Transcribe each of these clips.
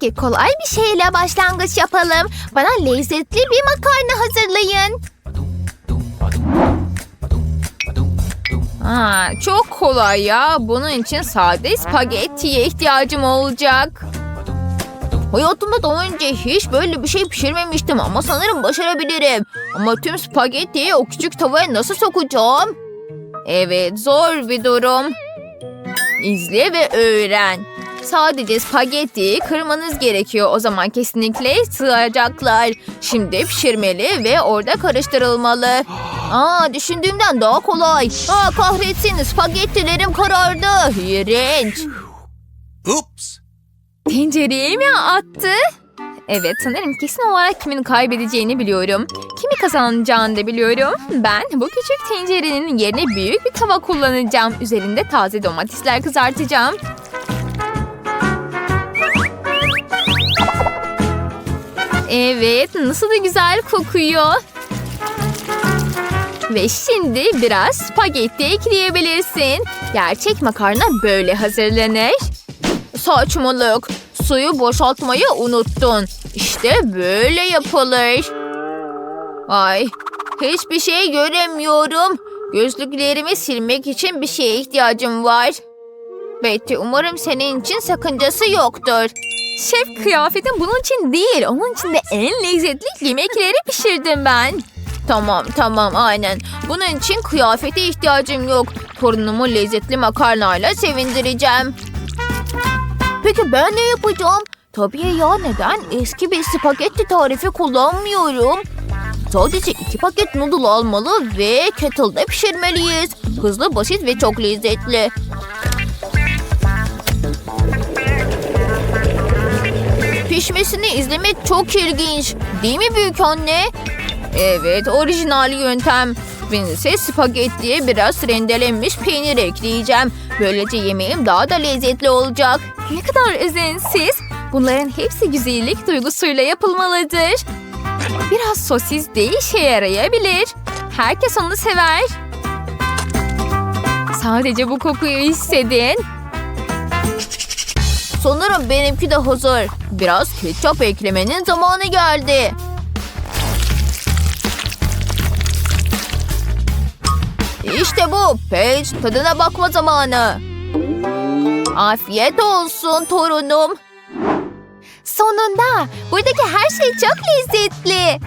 Peki kolay bir şeyle başlangıç yapalım. Bana lezzetli bir makarna hazırlayın. Ha, çok kolay ya. Bunun için sade spagettiye ihtiyacım olacak. Hayatımda daha önce hiç böyle bir şey pişirmemiştim ama sanırım başarabilirim. Ama tüm spagettiyi o küçük tavaya nasıl sokacağım? Evet, zor bir durum. İzle ve öğren. Sadece spagettiyi kırmanız gerekiyor. O zaman kesinlikle sığacaklar. Şimdi pişirmeli ve orada karıştırılmalı. Aa, düşündüğümden daha kolay. Aa, kahretsin spagettilerim karardı. İğrenç. Oops. Tencereye mi attı? Evet sanırım kesin olarak kimin kaybedeceğini biliyorum. Kimi kazanacağını da biliyorum. Ben bu küçük tencerenin yerine büyük bir tava kullanacağım. Üzerinde taze domatesler kızartacağım. Evet nasıl da güzel kokuyor. Ve şimdi biraz spagetti ekleyebilirsin. Gerçek makarna böyle hazırlanır. Saçmalık. Suyu boşaltmayı unuttun. İşte böyle yapılır. Ay, hiçbir şey göremiyorum. Gözlüklerimi silmek için bir şeye ihtiyacım var. Betty, umarım senin için sakıncası yoktur. Şef kıyafetim bunun için değil. Onun için de en lezzetli yemekleri pişirdim ben. Tamam tamam aynen. Bunun için kıyafete ihtiyacım yok. Torunumu lezzetli makarnayla sevindireceğim. Peki ben ne yapacağım? Tabii ya neden? Eski bir spagetti tarifi kullanmıyorum. Sadece iki paket noodle almalı ve kettle'da pişirmeliyiz. Hızlı, basit ve çok lezzetli. Pişmesini izlemek çok ilginç. Değil mi büyük anne? Evet, orijinal yöntem. Ben ise spagettiye biraz rendelenmiş peynir ekleyeceğim. Böylece yemeğim daha da lezzetli olacak. Ne kadar özensiz. Bunların hepsi güzellik duygusuyla yapılmalıdır. Biraz sosis de işe yarayabilir. Herkes onu sever. Sadece bu kokuyu hissedin. Sanırım benimki de hazır. Biraz ketçap eklemenin zamanı geldi. İşte bu. Paige tadına bakma zamanı. Afiyet olsun torunum. Sonunda buradaki her şey çok lezzetli.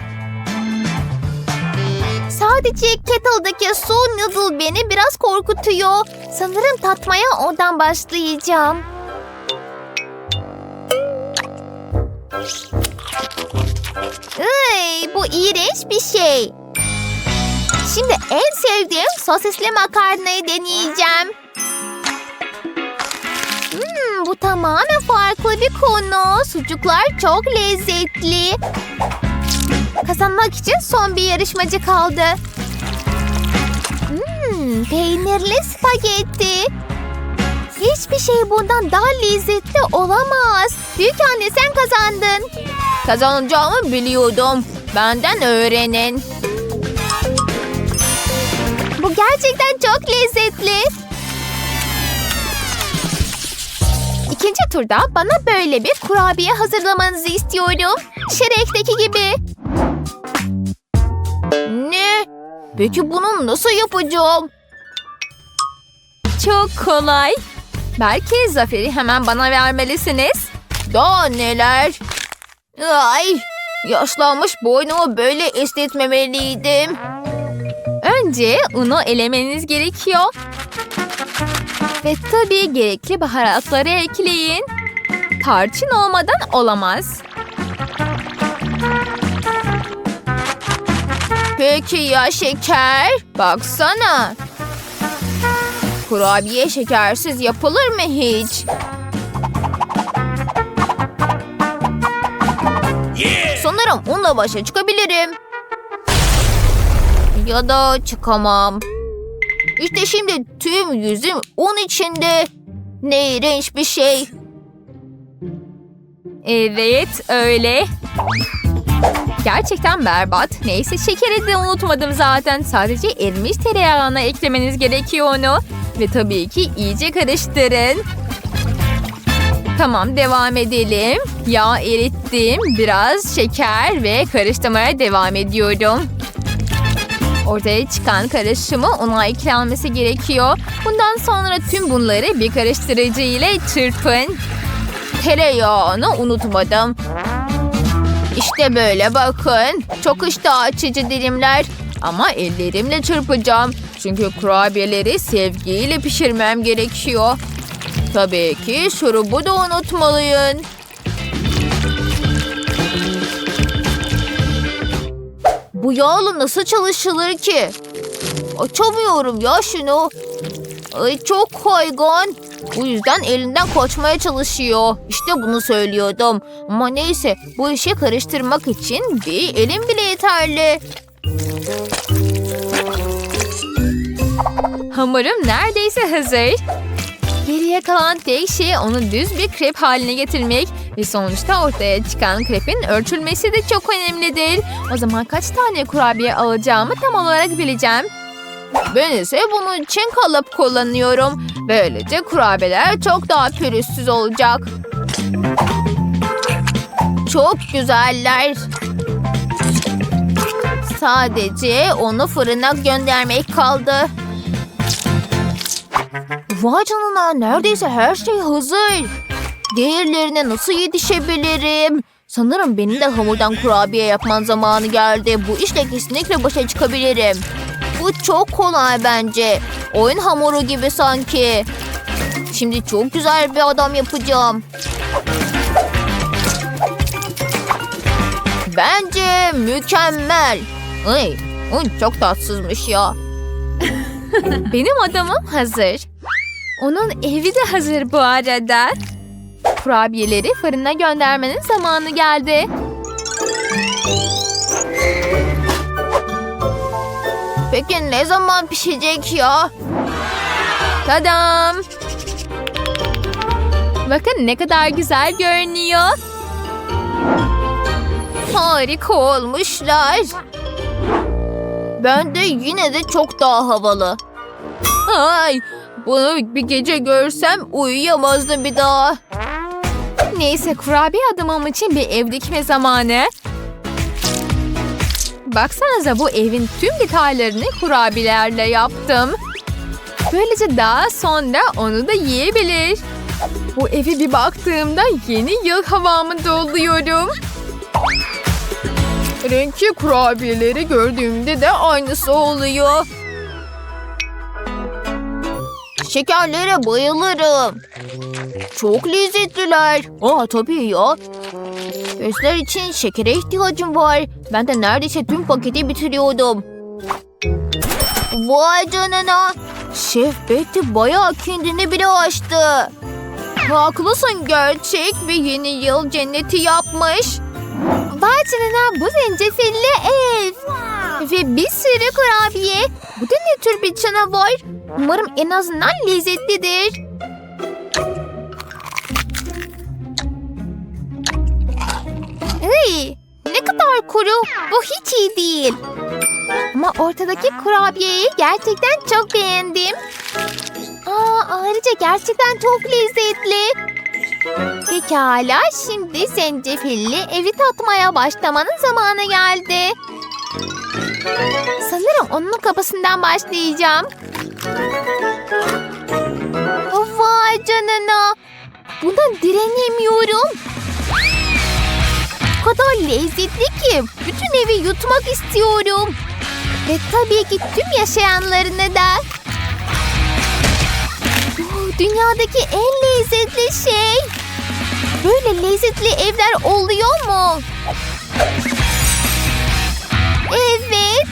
Sadece kettle'daki su noodle beni biraz korkutuyor. Sanırım tatmaya oradan başlayacağım. Iy, bu iğrenç bir şey. Şimdi en sevdiğim sosisli makarnayı deneyeceğim. Hmm, bu tamamen farklı bir konu. Sucuklar çok lezzetli. Kazanmak için son bir yarışmacı kaldı. Hmm, peynirli spagetti. Hiçbir şey bundan daha lezzetli olamaz. Büyük anne sen kazandın. Kazanacağımı biliyordum. Benden öğrenin. Bu gerçekten çok lezzetli. İkinci turda bana böyle bir kurabiye hazırlamanızı istiyorum. Şerekteki gibi. Ne? Peki bunu nasıl yapacağım? Çok kolay. Belki zaferi hemen bana vermelisiniz. Daha neler? Ay, yaşlanmış boynumu böyle esnetmemeliydim. Önce unu elemeniz gerekiyor. Ve tabii gerekli baharatları ekleyin. Tarçın olmadan olamaz. Peki ya şeker? Baksana. Kurabiye şekersiz yapılır mı hiç? Yeah. Sanırım unla başa çıkabilirim. Ya da çıkamam. İşte şimdi tüm yüzüm un içinde. Ne iğrenç bir şey. Evet öyle. Gerçekten berbat. Neyse şekeri de unutmadım zaten. Sadece erimiş tereyağına eklemeniz gerekiyor onu. Ve tabii ki iyice karıştırın. Tamam devam edelim. Yağ erittim. Biraz şeker ve karıştırmaya devam ediyorum. Ortaya çıkan karışımı una eklenmesi gerekiyor. Bundan sonra tüm bunları bir karıştırıcı ile çırpın. Tereyağını unutmadım. İşte böyle bakın. Çok iştah açıcı dilimler. Ama ellerimle çırpacağım. Çünkü kurabiyeleri sevgiyle pişirmem gerekiyor. Tabii ki şurubu da unutmalıyım. Bu yağla nasıl çalışılır ki? Açamıyorum ya şunu. Ay çok kaygan. Bu yüzden elinden kaçmaya çalışıyor. İşte bunu söylüyordum. Ama neyse bu işi karıştırmak için bir elim bile yeterli. Hamurum neredeyse hazır. Geriye kalan tek şey onu düz bir krep haline getirmek ve sonuçta ortaya çıkan krepin ölçülmesi de çok önemlidir. O zaman kaç tane kurabiye alacağımı tam olarak bileceğim. Ben ise bunun için kalıp kullanıyorum. Böylece kurabiyeler çok daha pürüzsüz olacak. Çok güzeller. Sadece onu fırına göndermek kaldı. Vay canına neredeyse her şey hazır. Diğerlerine nasıl yetişebilirim? Sanırım benim de hamurdan kurabiye yapman zamanı geldi. Bu işle kesinlikle başa çıkabilirim. Bu çok kolay bence. Oyun hamuru gibi sanki. Şimdi çok güzel bir adam yapacağım. Bence mükemmel. Ay, ay, çok tatsızmış ya. Benim adamım hazır. Onun evi de hazır bu arada. Kurabiyeleri fırına göndermenin zamanı geldi. Peki ne zaman pişecek ya? Tadam! Bakın ne kadar güzel görünüyor. Harika olmuşlar. Ben de yine de çok daha havalı. Ay, bunu bir gece görsem uyuyamazdım bir daha. Neyse kurabiye adamım için bir ev dikme zamanı. Baksanıza bu evin tüm detaylarını kurabiyelerle yaptım. Böylece daha sonra onu da yiyebilir. Bu evi bir baktığımda yeni yıl havamı doluyorum. Renkli kurabiyeleri gördüğümde de aynısı oluyor. Şekerlere bayılırım. Çok lezzetliler. Aa tabii ya. Gözler için şekere ihtiyacım var. Ben de neredeyse tüm paketi bitiriyordum. Vay canına. Şef Betty bayağı kendini bile aştı. Haklısın gerçek ve yeni yıl cenneti yapmış. Vay canına bu zencefilli ev. Ve bir sürü kurabiye. Bu da ne tür bir canavar? Umarım en azından lezzetlidir. Hey, ne kadar kuru. Bu hiç iyi değil. Ama ortadaki kurabiyeyi gerçekten çok beğendim. Aa, ayrıca gerçekten çok lezzetli. Pekala, şimdi zencefilli evi tatmaya başlamanın zamanı geldi. Sanırım onun kapısından başlayacağım. Vay canına. Buna direnemiyorum. Kadar lezzetli ki bütün evi yutmak istiyorum. Ve tabii ki tüm yaşayanlarını da. Bu dünyadaki en lezzetli şey. Böyle lezzetli evler oluyor mu? Evet.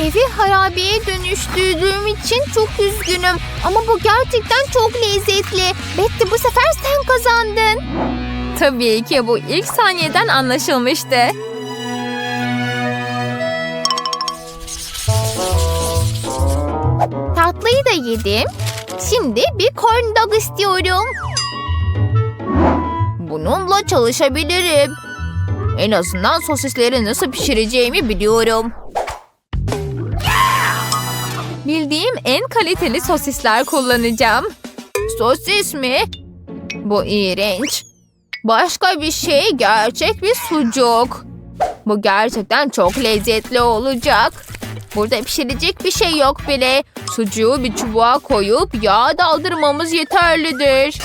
Evi harabeye dönüştürdüğüm için çok üzgünüm. Ama bu gerçekten çok lezzetli. Betty bu sefer sen kazandın. Tabii ki bu ilk saniyeden anlaşılmıştı. Tatlıyı da yedim. Şimdi bir corn dog istiyorum. Bununla çalışabilirim. En azından sosisleri nasıl pişireceğimi biliyorum. Bildiğim en kaliteli sosisler kullanacağım. Sosis mi? Bu iğrenç. Başka bir şey gerçek bir sucuk. Bu gerçekten çok lezzetli olacak. Burada pişirecek bir şey yok bile. Sucuğu bir çubuğa koyup yağ daldırmamız yeterlidir.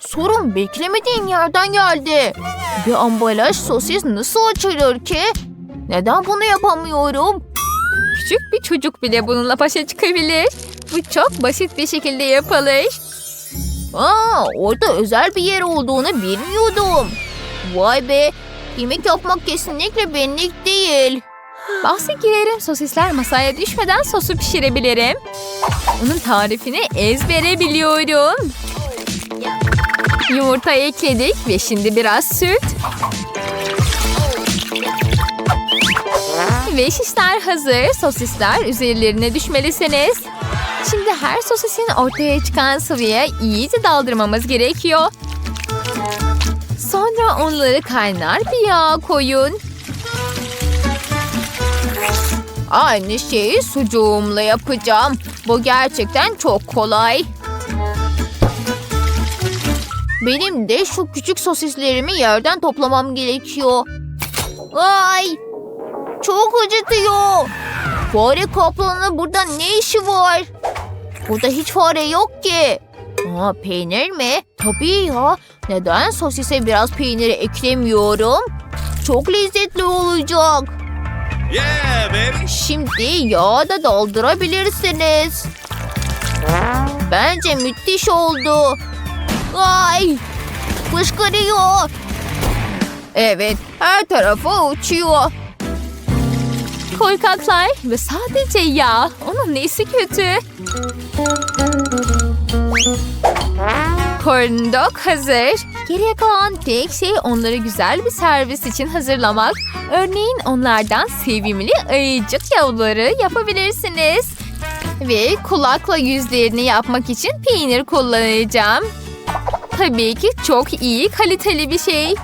Sorun beklemediğim yerden geldi. Bir ambalaj sosis nasıl açılır ki? Neden bunu yapamıyorum? Küçük bir çocuk bile bununla başa çıkabilir. Bu çok basit bir şekilde yapılır. Aa, orada özel bir yer olduğunu bilmiyordum. Vay be, yemek yapmak kesinlikle benlik değil. Bahse girerim sosisler masaya düşmeden sosu pişirebilirim. Onun tarifini ezbere biliyorum. Yumurta ekledik ve şimdi biraz süt. Ve şişler hazır. Sosisler üzerlerine düşmelisiniz. Şimdi her sosisin ortaya çıkan sıvıya iyice daldırmamız gerekiyor. Sonra onları kaynar bir yağa koyun. Aynı şeyi sucuğumla yapacağım. Bu gerçekten çok kolay. Benim de şu küçük sosislerimi yerden toplamam gerekiyor. Ay! Çok acıtıyor. Fare kaplanının burada ne işi var? Burada hiç fare yok ki. Aa, peynir mi? Tabii ya. Neden sosise biraz peyniri eklemiyorum? Çok lezzetli olacak. Yeah, baby. Şimdi yağı da doldurabilirsiniz. Bence müthiş oldu. Ay! Fışkırıyor. Evet, her tarafa uçuyor. Korkaklar ve sadece yağ. Onun nesi kötü? Corn dog hazır. Geriye kalan tek şey onları güzel bir servis için hazırlamak. Örneğin onlardan sevimli ayıcık yavruları yapabilirsiniz. Ve kulakla yüzlerini yapmak için peynir kullanacağım. Tabii ki çok iyi kaliteli bir şey.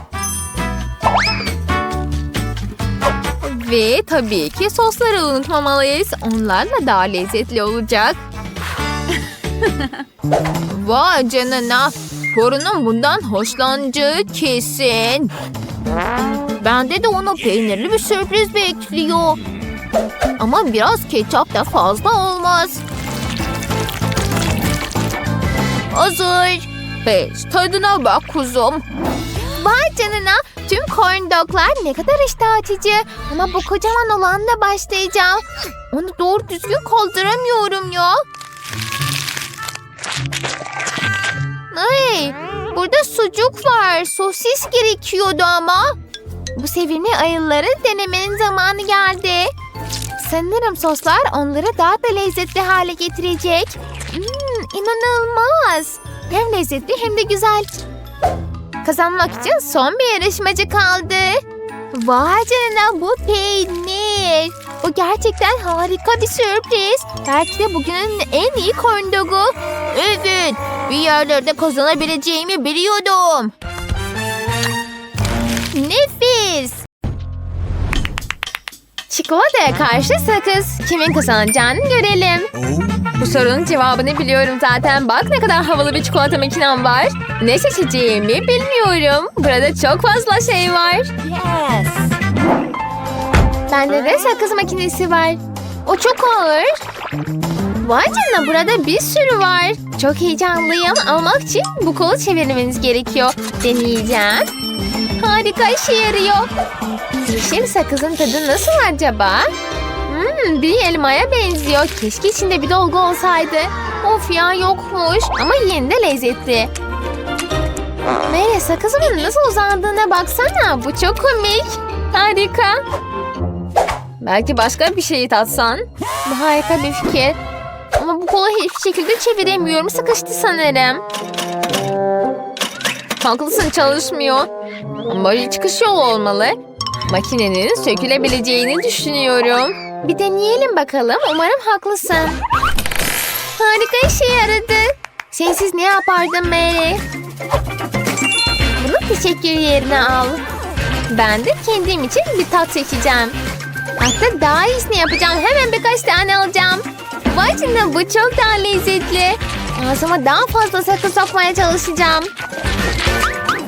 Ve tabii ki sosları unutmamalıyız. Onlarla daha lezzetli olacak. Vay canına. Torunum bundan hoşlanacağı kesin. Bende de ona peynirli bir sürpriz bekliyor. Ama biraz ketçap da fazla olmaz. Hazır. Beş tadına bak kuzum. Vay canına tüm corn doglar ne kadar iştah açıcı. Ama bu kocaman olanla başlayacağım. Onu doğru düzgün kaldıramıyorum ya. Ay, burada sucuk var. Sosis gerekiyordu ama. Bu sevimli ayıları denemenin zamanı geldi. Sanırım soslar onları daha da lezzetli hale getirecek. Hmm, inanılmaz. Hem lezzetli hem de güzel. Kazanmak için son bir yarışmacı kaldı. Vay canına bu peynir. Bu gerçekten harika bir sürpriz. Belki de bugünün en iyi corn. Evet, bir yerlerde kazanabileceğimi biliyordum. Nefis. Çikolataya karşı sakız. Kimin kazanacağını görelim. Bu sorunun cevabını biliyorum zaten. Bak ne kadar havalı bir çikolata makinem var. Ne seçeceğimi bilmiyorum. Burada çok fazla şey var. Yes. Bende de sakız makinesi var. O çok ağır. Vay canına burada bir sürü var. Çok heyecanlıyım. Almak için bu kolu çevirmeniz gerekiyor. Deneyeceğim. Harika işe yarıyor. Yeşil sakızın tadı nasıl acaba? Hmm, bir elmaya benziyor. Keşke içinde bir dolgu olsaydı. Of ya yokmuş ama yine de lezzetli. Mary sakızımın nasıl uzandığına baksana. Bu çok komik. Harika. Belki başka bir şeyi tatsan. Harika bir fikir. Ama bu kolu hiçbir şekilde çeviremiyorum. Sıkıştı sanırım. Haklısın çalışmıyor. Ama bir çıkış yolu olmalı. Makinenin sökülebileceğini düşünüyorum. Bir deneyelim bakalım. Umarım haklısın. Harika işe yaradı. Sensiz ne yapardım Mary? Bunu teşekkür yerine al. Ben de kendim için bir tat seçeceğim. Hatta daha iyisini yapacağım. Hemen birkaç tane alacağım. Vay canına bu çok daha lezzetli. Ağzıma daha fazla sakız sokmaya çalışacağım.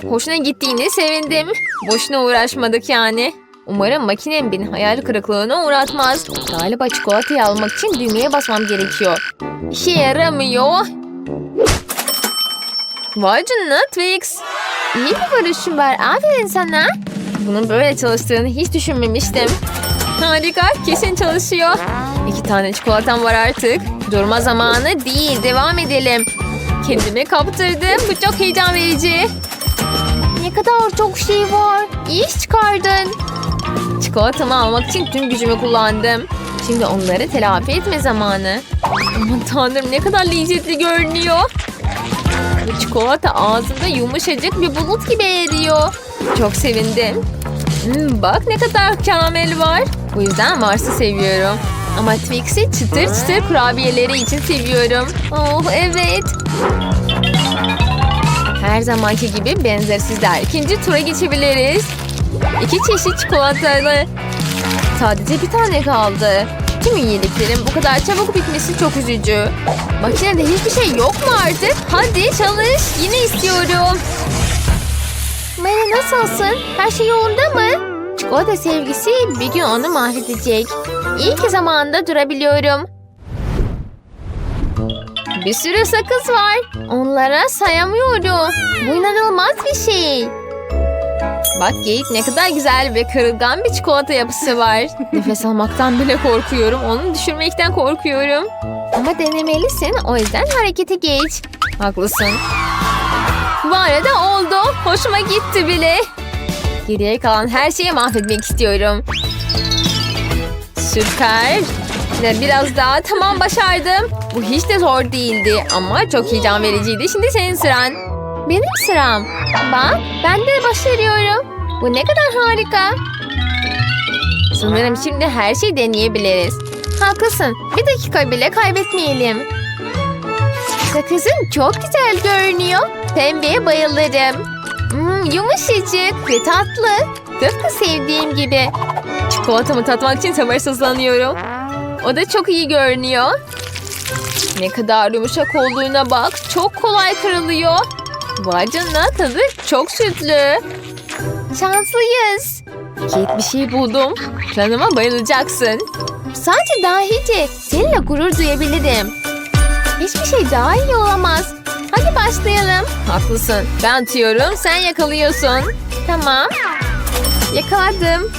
Hoşuna gittiğine sevindim. Boşuna uğraşmadık yani. Umarım makinem beni hayal kırıklığına uğratmaz. Galiba çikolatayı almak için düğmeye basmam gerekiyor. İşe yaramıyor. Vay canına Twix. İyi bir varışın var. Aferin sana. Bunun böyle çalıştığını hiç düşünmemiştim. Harika. Kesin çalışıyor. İki tane çikolatam var artık. Durma zamanı değil. Devam edelim. Kendimi kaptırdım. Bu çok heyecan verici. Ne kadar çok şey var. İyi iş çıkardın. Çikolatamı almak için tüm gücümü kullandım. Şimdi onları telafi etme zamanı. Aman tanrım ne kadar lezzetli görünüyor. Bu çikolata ağzımda yumuşacık bir bulut gibi eriyor. Çok sevindim. Hmm, bak ne kadar karamel var. Bu yüzden Mars'ı seviyorum. Ama Twix'i çıtır çıtır kurabiyeleri için seviyorum. Oh evet. Her zamanki gibi benzersizler. İkinci tura geçebiliriz. İki çeşit çikolatalı. Sadece bir tane kaldı. Tüm iyiliklerin bu kadar çabuk bitmesi çok üzücü. Makinede hiçbir şey yok mu artık? Hadi çalış. Yine istiyorum. Mary nasılsın? Her şey yolunda mı? Çikolata sevgisi bir gün onu mahvedecek. İyi ki zamanında durabiliyorum. Bir sürü sakız var. Onlara sayamıyorum. Bu inanılmaz bir şey. Bak geyik ne kadar güzel ve kırılgan bir çikolata yapısı var. Nefes almaktan bile korkuyorum. Onu düşürmekten korkuyorum. Ama denemelisin. O yüzden harekete geç. Haklısın. Bu arada oldu. Hoşuma gitti bile. Geriye kalan her şeyi mahvetmek istiyorum. Süper. Ve biraz daha tamam başardım. Bu hiç de zor değildi ama çok heyecan vericiydi. Şimdi senin sıran. Benim sıram. Bak ben de başarıyorum. Bu ne kadar harika. Sanırım şimdi her şeyi deneyebiliriz. Haklısın. Bir dakika bile kaybetmeyelim. Sakızın çok güzel görünüyor. Pembeye bayılırım. Hmm, yumuşacık ve tatlı. Tıpkı sevdiğim gibi. Çikolatamı tatmak için sabırsızlanıyorum. O da çok iyi görünüyor. Ne kadar yumuşak olduğuna bak. Çok kolay kırılıyor. Vay canına tadı çok sütlü. Şanslıyız. Kate bir şey buldum. Planıma bayılacaksın. Sadece dahice. Seninle gurur duyabilirim. Hiçbir şey daha iyi olamaz. Hadi başlayalım. Haklısın. Ben atıyorum, sen yakalıyorsun. Tamam. Yakaladım.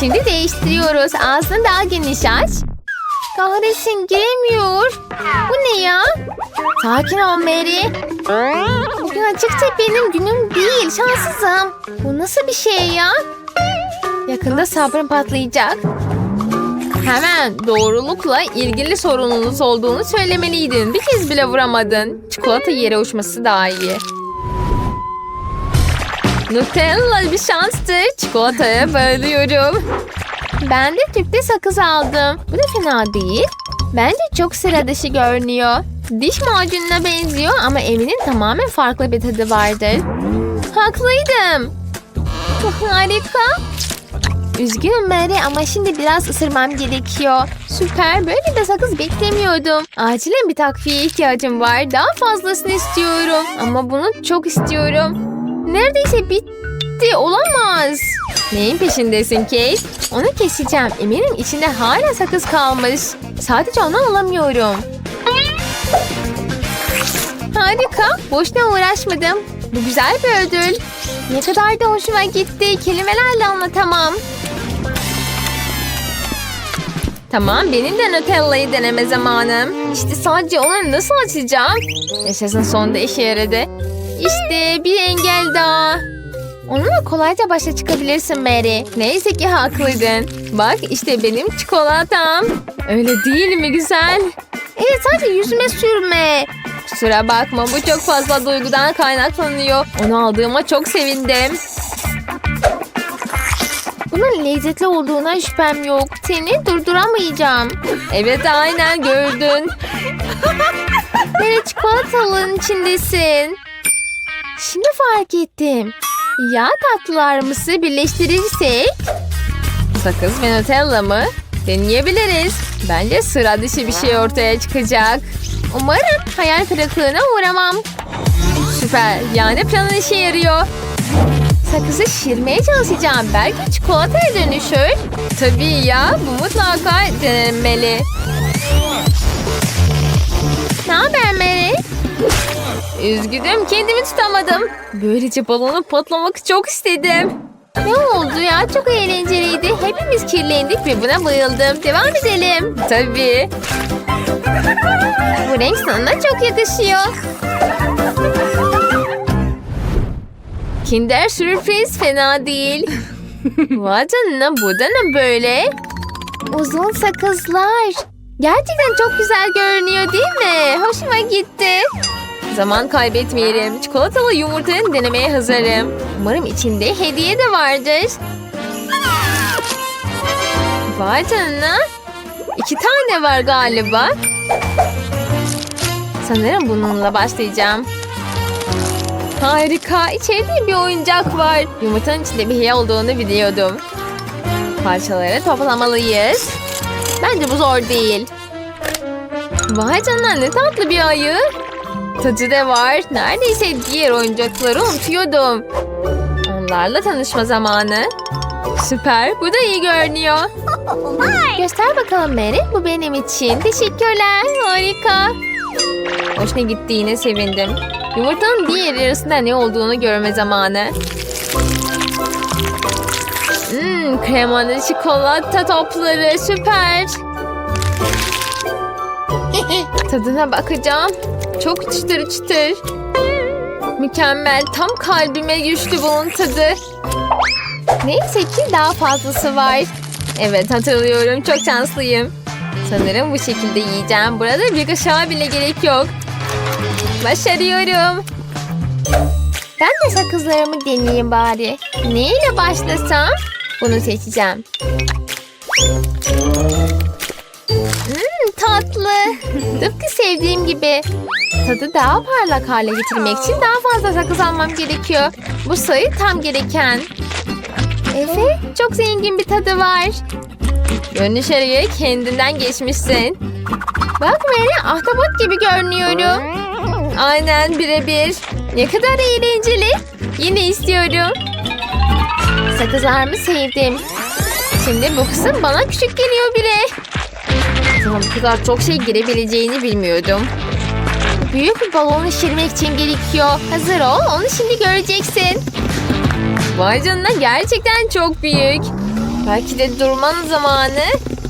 Şimdi değiştiriyoruz. Ağzını daha geniş aç. Kahretsin giremiyor. Bu ne ya? Sakin ol Mary. Bugün açıkça benim günüm değil. Şanssızım. Bu nasıl bir şey ya? Yakında sabrım patlayacak. Hemen doğrulukla ilgili sorununuz olduğunu söylemeliydin. Bir kez bile vuramadın. Çikolata yere uçması daha iyi. Nutella bir şanstır. Çikolataya bayılıyorum. Ben de tüpte sakız aldım. Bu da fena değil. Bence çok sıra dışı görünüyor. Diş macununa benziyor ama eminim tamamen farklı bir tadı vardır. Haklıydım. Harika. Üzgünüm Mary ama şimdi biraz ısırmam gerekiyor. Süper böyle bir sakız beklemiyordum. Acilen bir takviye ihtiyacım var. Daha fazlasını istiyorum. Ama bunu çok istiyorum. Neredeyse bitti. Olamaz. Neyin peşindesin Kate? Onu keseceğim. Eminim içinde hala sakız kalmış. Sadece onu alamıyorum. Harika. Boşuna uğraşmadım. Bu güzel bir ödül. Ne kadar da hoşuma gitti. Kelimelerle anlatamam. Tamam benim de Nutella'yı deneme zamanım. İşte sadece onu nasıl açacağım? Yaşasın sonunda işe yaradı. İşte bir engel daha. Onunla kolayca başa çıkabilirsin Mary. Neyse ki haklıydın. Bak işte benim çikolatam. Öyle değil mi güzel? Evet sadece yüzüme sürme. Kusura bakma bu çok fazla duygudan kaynaklanıyor. Onu aldığıma çok sevindim. Bunun lezzetli olduğuna şüphem yok. Seni durduramayacağım. Evet aynen gördün. Böyle çikolatalının içindesin. Şimdi fark ettim. Ya tatlılarımızı birleştirirsek? Sakız ve Nutella mı? Deneyebiliriz. Bence sıra dışı bir şey ortaya çıkacak. Umarım hayal kırıklığına uğramam. Süper. Yani planın işe yarıyor. Sakızı şişirmeye çalışacağım. Belki çikolataya dönüşür. Tabii ya. Bu mutlaka denenmeli. Üzgünüm kendimi tutamadım. Böylece balonu patlamak çok istedim. Ne oldu ya? Çok eğlenceliydi. Hepimiz kirlendik ve buna bayıldım. Devam edelim. Tabii. Bu renk sana çok yakışıyor. Kinder sürpriz fena değil. Vay canına bu da ne böyle? Uzun sakızlar. Gerçekten çok güzel görünüyor değil mi? Hoşuma gitti. Zaman kaybetmeyelim. Çikolatalı yumurtanı denemeye hazırım. Umarım içinde hediye de vardır. Vay canına. İki tane var galiba. Sanırım bununla başlayacağım. Harika. İçeride bir oyuncak var. Yumurtanın içinde bir hediye olduğunu biliyordum. Parçaları toplamalıyız. Bence bu zor değil. Vay canına ne tatlı bir ayı. Tacı da var. Neredeyse diğer oyuncakları unutuyordum. Onlarla tanışma zamanı. Süper. Bu da iyi görünüyor. Göster bakalım Mary. Bu benim için. Teşekkürler. Harika. Hoşuna gittiğine sevindim. Yumurtanın diğer yarısında ne olduğunu görme zamanı. Hmm, kremalı çikolata topları süper. Tadına bakacağım. Çok çıtır çıtır. Mükemmel. Tam kalbime düştü bunun tadı. Neyse ki daha fazlası var. Evet hatırlıyorum. Çok şanslıyım. Sanırım bu şekilde yiyeceğim. Burada bir kaşığa bile gerek yok. Başarıyorum. Ben de sakızlarımı deneyeyim bari. Neyle başlasam? Bunu seçeceğim. Hmm, tatlı. Tıpkı sevdiğim gibi. Tadı daha parlak hale getirmek için daha fazla sakız almam gerekiyor. Bu sayı tam gereken. Efe, çok zengin bir tadı var. Görünüşe göre kendinden geçmişsin. Bak Mary, ahtapot gibi görünüyorum. Aynen birebir. Ne kadar eğlenceli. Yine istiyorum. Sakızlarımı sevdim. Şimdi bu kısım bana küçük geliyor bile. Bu kadar çok şey girebileceğini bilmiyordum. Büyük bir balon şişirmek için gerekiyor. Hazır ol, onu şimdi göreceksin. Vay canına gerçekten çok büyük. Belki de durmanın zamanı.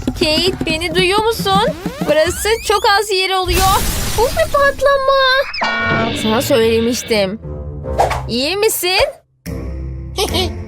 Kate beni duyuyor musun? Burası çok az yer oluyor. Bu bir patlama. Sana söylemiştim. İyi misin?